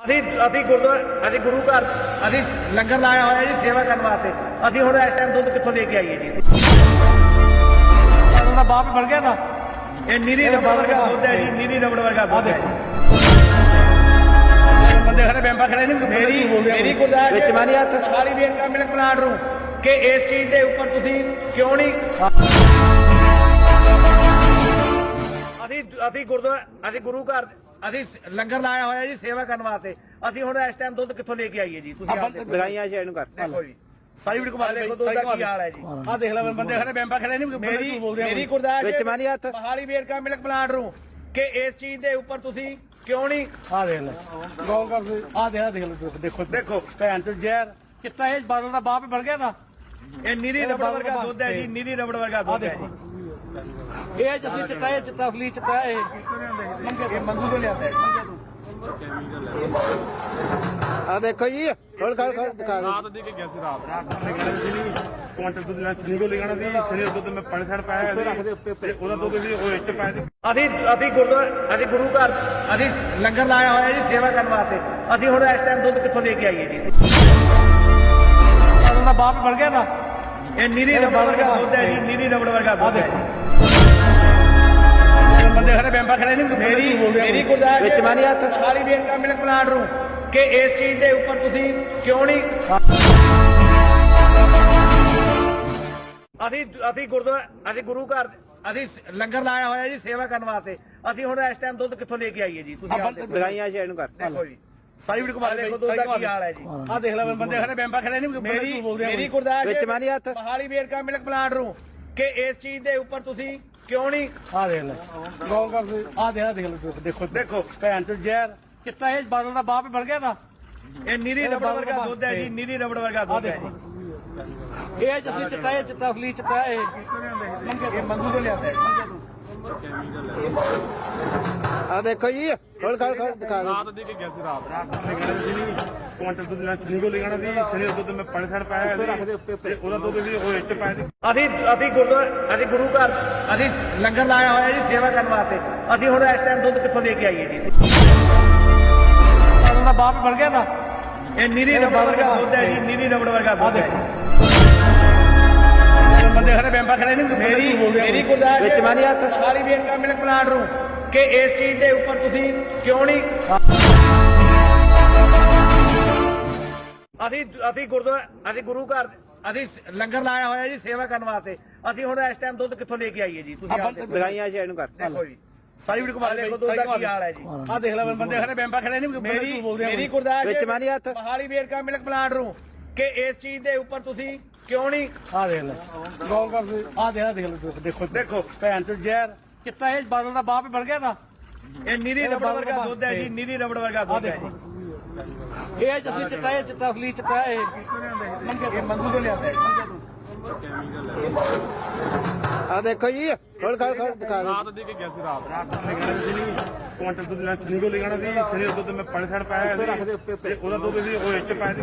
ਅਸੀਂ ਅਸੀਂ ਗੁਰਦੁਆਰਾ ਅਸੀਂ ਗੁਰੂ ਘਰ ਅਸੀਂ ਲੰਗਰ ਲਾਇਆ ਹੋਇਆ ਜੀ ਸੇਵਾ ਕਰਨ ਵਾਸਤੇ। ਅਸੀਂ ਹੁਣ ਇਸ ਟਾਈਮ ਦੁੱਧ ਕਿੱਥੋਂ ਲੈ ਕੇ ਆਈਏ ਜੀ? ਸਾਡਾ ਬਾਪ ਬਣ ਗਿਆ ਨਾ। ਇਹ ਨੀਰੀ ਰਬੜ ਵਰਗਾ ਦੁੱਧ ਹੈ ਜੀ ਨੀਰੀ ਰਬੜ ਵਰਗਾ ਦੁੱਧ ਹੈ ਬੰਦੇ ਖੜੇ ਬੈਂਬਾ ਖੜੇ ਨਹੀਂ ਮੇਰੀ ਮੇਰੀ ਗੁਰਦਾਸ ਵਿੱਚ ਮਾਰੀ ਹੱਥ। ਹਾਲੀ ਵੀ ਇਨਕਮ ਮਿਲਕ ਪਲਾਟ ਨੂੰ ਕਿ ਇਸ ਚੀਜ਼ ਦੇ ਉੱਪਰ ਤੁਸੀਂ ਕਿਉਂ ਨਹੀਂ ਅਸੀਂ ਅਸੀਂ ਗੁਰਦੁਆਰਾ ਅਸੀਂ ਗੁਰੂ ਘਰ ਅਸੀਂ ਲੰਗਰ ਲਾਇਆ ਹੋਇਆ ਜੀ ਸੇਵਾ ਕਰਨ ਵਾਸਤੇ। ਅਸੀਂ ਹੁਣ ਇਸ ਟਾਈਮ ਦੁੱਧ ਕਿੱਥੋਂ ਲੈ ਕੇ ਆਈਏ ਜੀ? ਤੁਸੀਂ ਆਪ ਦੇਖੋ ਲਗਾਈਆਂ ਸ਼ੇਰ ਨੂੰ ਕਰ। ਦੇਖੋ ਜੀ। ਸਾਰੀ ਵੀਡੀਓ ਦੇਖੋ ਦੁੱਧ ਦਾ ਕੀ ਹਾਲ ਹੈ ਜੀ? ਆ ਦੇਖ ਲੈ ਬੰਦੇ ਖੜੇ ਬੈਂਬਾ ਖੜੇ ਨਹੀਂ ਮੇਰੀ ਮੇਰੀ ਗੁਰਦਾਸ ਵਿੱਚ ਮਾਰੀ ਹੱਥ। ਮਹਾਲੀ ਵੇਰ ਕਾ ਮਿਲਕ ਪਲਾਂਟ ਨੂੰ ਕਿ ਇਸ ਚੀਜ਼ ਦੇ ਉੱਪਰ ਤੁਸੀਂ ਕਿਉਂ ਨਹੀਂ ਆ ਦੇਖ ਲੈ। ਗੌਰ ਕਰ ਆ ਦੇਖ ਦੇਖ ਲੈ ਦੇਖੋ ਦੇਖੋ। ਭੈਣ ਤੇ ਜ਼ਹਿਰ। ਚਿੱਟਾ ਇਹ ਬਾਦਲ ਦਾ ਬਾਪ ਬਣ ਗਿਆ ਨਾ। ਇਹ ਨੀਰੀ ਰਬੜ ਵਰਗਾ ਦੁੱਧ ਹੈ ਜੀ ਨੀਰੀ ਰਬੜ ਵਰਗਾ ਦੁੱਧ ਹੈ ਦੇਖੋ। ਇਹ ਜਸੀ ਚਿੱਟਾ ਇਹ ਚਿੱਟਾ ਅਸਲੀ ਚਿੱਟਾ ਇਹ ਇਹ। ਮੰਗੂ ਤੋਂ। ਲਿਆਂਦਾ ਆ ਦੇਖੋ ਜੀ ਖੋਲ ਖੋਲ ਖੋਲ ਦਿਖਾ ਦਿਓ। ਰਾਤ ਦੇ ਕੇ ਗਿਆ ਸੀ ਰਾਤ ਰਾਤ ਮੈਂ ਕਹਿੰਦਾ ਸੀ ਕੁਆਂਟਲ ਦੁੱਧ ਲੈਣਾ ਚੀਨੀ ਕੋ ਲੈਣਾ ਸੀ ਸਰੀਰ ਦੁੱਧ ਮੈਂ ਪਾਣੀ ਛੜ ਪਾਇਆ ਸੀ। ਤੇ ਉਹਦਾ ਦੁੱਧ ਵੀ ਉਹ ਇੱਟ ਪਾਇਆ ਸੀ। ਅਸੀਂ ਅਸੀਂ ਗੁਰਦੁਆਰਾ ਅਸੀਂ ਗੁਰੂ ਘਰ ਅਸੀਂ ਲੰਗਰ ਲਾਇਆ ਹੋਇਆ ਜੀ ਸੇਵਾ ਕਰਨ ਵਾਸਤੇ। ਅਸੀਂ ਹੁਣ ਇਸ ਟਾਈਮ ਦੁੱਧ ਕਿੱਥੋਂ ਲੈ ਕੇ ਆਈਏ ਜੀ? ਦਾ ਬਾਪ ਬਣ ਗਿਆ ਨਾ। ਇਹ ਨੀਰੀ ਰਬੜ ਵਰਗਾ ਦੁੱਧ ਹੈ ਜੀ ਨੀਰੀ ਰਬੜ ਵਰਗਾ ਦੁੱਧ ਹੈ। ਬੰਦੇ ਖੜੇ ਬੈਂਬਾ ਖੜੇ ਨਹੀਂ ਮੇਰੀ ਮੇਰੀ ਗੁਰਦਾਸ ਵਿੱਚ ਮਾਰੀ ਹੱਥ। ਮਹਾਲੀ ਵੇਰ ਕਾ ਮਿਲਕ ਪਲਾਂਟ ਨੂੰ ਕਿ ਇਸ ਚੀਜ਼ ਦੇ ਉੱਪਰ ਤੁਸੀਂ ਕਿਉਂ ਨਹੀਂ ਅਸੀਂ ਅਸੀਂ ਗੁਰਦੁਆਰਾ ਅਸੀਂ ਗੁਰੂ ਘਰ ਅਸੀਂ ਲੰਗਰ ਲਾਇਆ ਹੋਇਆ ਜੀ ਸੇਵਾ ਕਰਨ ਵਾਸਤੇ। ਅਸੀਂ ਹੁਣ ਇਸ ਟਾਈਮ ਦੁੱਧ ਕਿੱਥੋਂ ਲੈ ਕੇ ਆਈਏ ਜੀ? ਤੁਸੀਂ ਆਪ ਲਗਾਈਆਂ ਸ਼ੇਰ ਨੂੰ ਕਰ ਦੇਖੋ ਜੀ। ਸਾਰੀ ਵੀਡੀਓ ਆਹ ਦੇਖੋ ਦੁੱਧ ਦਾ ਕੀ ਹਾਲ ਹੈ ਜੀ। ਆ ਦੇਖ ਲੈ ਬੰਦੇ ਖੜੇ ਬੈਂਬਾ ਖੜੇ ਨਹੀਂ ਮੇਰੀ ਮੇਰੀ ਗੁਰਦਾਸ ਵਿੱਚ ਮਾਰੀ ਹੱਥ। ਮਹਾਲੀ ਵੇਰ ਕਾ ਮਿਲਕ ਪਲਾਂਟ ਨੂੰ ਕਿ ਇਸ ਚੀਜ਼ ਦੇ ਉੱਪਰ ਤੁਸੀਂ ਕਿਉਂ ਨਹੀਂ? ਆ ਦੇਖ ਲੈ। ਗੌਰ ਕਰ ਆ ਦੇਖ ਦੇਖ ਲੈ ਦੇਖੋ ਦੇਖੋ। ਭੈਣ ਤੇ ਜ਼ਹਿਰ। ਚਿੱਟਾ ਇਹ ਬਾਦਲ ਦਾ ਬਾਪ ਬਣ ਗਿਆ ਨਾ ਇਹ ਨੀਰੀ ਰਬੜ ਵਰਗਾ ਦੁੱਧ ਹੈ ਜੀ ਨੀਰੀ ਰਬੜ ਵਰਗਾ ਆ ਦੁੱਧ ਹੈ ਇਹ ਜਸੀ ਚਿੱਟਾ ਇਹ ਚਿੱਟਾ ਅਸਲੀ ਚਿੱਟਾ ਇਹ। ਇਹ ਮੰਗੂ ਤੋਂ ਲਿਆਂਦਾ ਹੈ। ਆ ਦੇਖੋ ਜੀ ਖੋਲ ਖੋਲ ਖੋਲ ਦਿਖਾ ਦਿਓ। ਰਾਤ ਦੇ ਕੇ ਗਿਆ ਸੀ ਰਾਤ? ਰਾਤ ਕੁਆਂਟਲ ਦੁੱਧ ਲੈਣਾ ਚੀਨੀ ਕੋ ਲੈਣਾ ਸੀ ਸਰੀਰ ਦੁੱਧ ਮੈਂ ਪਾਣੀ ਛੜ ਪਾਇਆ ਸੀ ਤੇ ਉਹਦਾ ਦੁੱਧ ਵੀ ਉਹ ਇੱਟ ਪਾਇਆ ਸੀ। ਅਸੀਂ ਅਸੀਂ ਗੁਰਦੁਆਰਾ ਅਸੀਂ ਗੁਰੂ ਘਰ ਅਸੀਂ ਲੰਗਰ ਲਾਇਆ ਹੋਇਆ ਜੀ ਸੇਵਾ ਕਰਨ ਵਾਸਤੇ। ਅਸੀਂ ਹੁਣ ਇਸ ਟਾਈਮ ਦੁੱਧ ਕਿੱਥੋਂ ਲੈ ਕੇ ਆਈਏ ਜੀ? ਬਾਦਲ ਦਾ ਬਾਪ ਬਣ ਗਿਆ ਨਾ। ਇਹ ਨੀਰੀ ਰਬੜ ਵਰਗਾ ਦੁੱਧ ਹੈ ਜੀ ਨੀਰੀ ਰਬੜ ਵਰਗਾ ਦੁੱਧ ਹੈ। ਬੰਦੇ ਖੜੇ ਬੈਂਬਾ ਖੜੇ ਨਹੀਂ ਮੇਰੀ ਮੇਰੀ ਗੁਰਦਾਸ ਵਿੱਚ ਮਾਰੀ ਹੱਥ। ਮਹਾਲੀ ਵੇਰ ਕਾ ਮਿਲਕ ਪਲਾਂਟ ਨੂੰ ਕਿ ਇਸ ਚੀਜ਼ ਦੇ ਉੱਪਰ ਤੁਸੀਂ ਕਿਉਂ ਨਹੀਂ ਅਸੀਂ ਅਸੀਂ ਗੁਰਦੁਆਰਾ ਅਸੀਂ ਗੁਰੂ ਘਰ ਅਸੀਂ ਲੰਗਰ ਲਾਇਆ ਹੋਇਆ ਜੀ ਸੇਵਾ ਕਰਨ ਵਾਸਤੇ। ਅਸੀਂ ਹੁਣ ਇਸ ਟਾਈਮ ਦੁੱਧ ਕਿੱਥੋਂ ਲੈ ਕੇ ਆਈਏ ਜੀ? ਤੁਸੀਂ ਆਪ ਦੇਖੋ। ਲਗਾਈਆਂ ਸ਼ੇਰ ਨੂੰ ਕਰ ਦੇਖੋ ਜੀ। ਸਾਰੀ ਵੀਡੀਓ ਦੇਖੋ ਦੁੱਧ ਦਾ ਕੀ ਹਾਲ ਹੈ ਜੀ। ਆ ਦੇਖ ਲੈ ਬੰਦੇ ਖੜੇ ਬੈਂਬਾ ਖੜੇ ਨਹੀਂ ਮੇਰੀ ਮੇਰੀ ਗੁਰਦਾਸ ਵਿੱਚ ਮਾਰੀ ਹੱਥ। ਮਹਾਲੀ ਵੇਰ ਕਾ ਮਿਲਕ ਪਲਾਂਟ ਨੂੰ ਕਿ ਇਸ ਚੀਜ਼ ਦੇ ਉੱਪਰ ਤੁਸੀਂ ਕਿਉਂ ਨਹੀਂ ਆ ਦੇਖ ਲੈ ਗੌਰ ਕਰ ਆ ਦੇਖ ਦੇਖ ਲੈ ਦੇਖੋ ਦੇਖੋ। ਭੈਣ ਤੇ ਜ਼ਹਿਰ। ਚਿੱਟਾ ਇਹ ਬਾਦਲ ਦਾ ਬਾਪ ਬਣ ਗਿਆ ਨਾ ਇਹ ਨੀਰੀ ਰਬੜ ਵਰਗਾ ਦੁੱਧ ਹੈ ਜੀ ਨੀਰੀ ਰਬੜ ਵਰਗਾ ਆ ਦੁੱਧ ਹੈ ਦੇਖੋ। ਇਹ ਜਸੀ ਚਿੱਟਾ ਇਹ ਚਿੱਟਾ ਅਸਲੀ ਚਿੱਟਾ ਇਹ ਇਹ ਮੰਗੂ ਤੋਂ ਲਿਆਂਦਾ ਹੈ। ਆ ਦੇਖੋ ਜੀ ਖੋਲ ਖੋਲ ਖੋਲ ਦਿਖਾ ਦਿਓ। ਰਾਤ ਦੇ ਕੇ ਗਿਆ ਸੀ ਰਾਤ ਰਾਤ ਮੈਂ ਕਹਿੰਦਾ ਸੀ। ਨਹੀਂ ਕੁਆਂਟਲ ਦੁੱਧ ਲੈਣਾ ਚੀਨੀ ਕੋ ਲੈਣਾ ਸੀ। ਸਰੀਰ ਦੁੱਧ ਮੈਂ ਪਾਣੀ ਛੜ ਪਾਇਆ ਸੀ। ਤੇ ਉਹਦਾ ਦੁੱਧ ਵੀ ਉਹ ਇੱਟ ਪਾਇਆ ਸੀ।